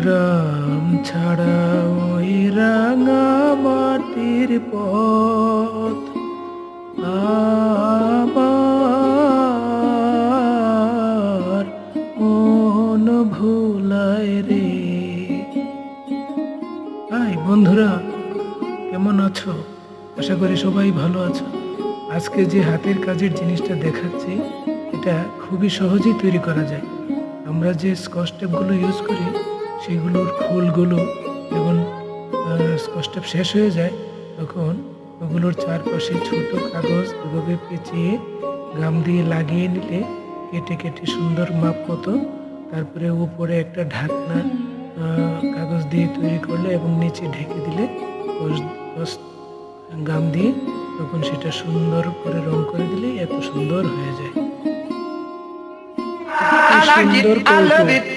গ্রাম ছাড়া ওই রাঙা মাটির পথ। আমার মন ভুলায় রে। হাই বন্ধুরা, কেমন আছো? আশা করি সবাই ভালো আছো। আজকে যে হাতের কাজের জিনিসটা দেখাচ্ছি, এটা খুবই সহজেই তৈরি করা যায়। আমরা যে স্কচ টেপগুলো ইউজ করি সেগুলোর খোলগুলো যখন স্কচ শেষ হয়ে যায় তখন ওগুলোর চারপাশে ছোট কাগজ এভাবে পেঁচিয়ে গাম দিয়ে লাগিয়ে নিলে কেটে কেটে সুন্দর মাপ মতো তারপরে উপরে একটা ঢাকনা কাগজ দিয়ে তৈরি করলে এবং নিচে ঢেকে দিলে গাম দিয়ে তখন সেটা সুন্দর করে রং করে দিলে এত সুন্দর হয়ে যায়। সুন্দর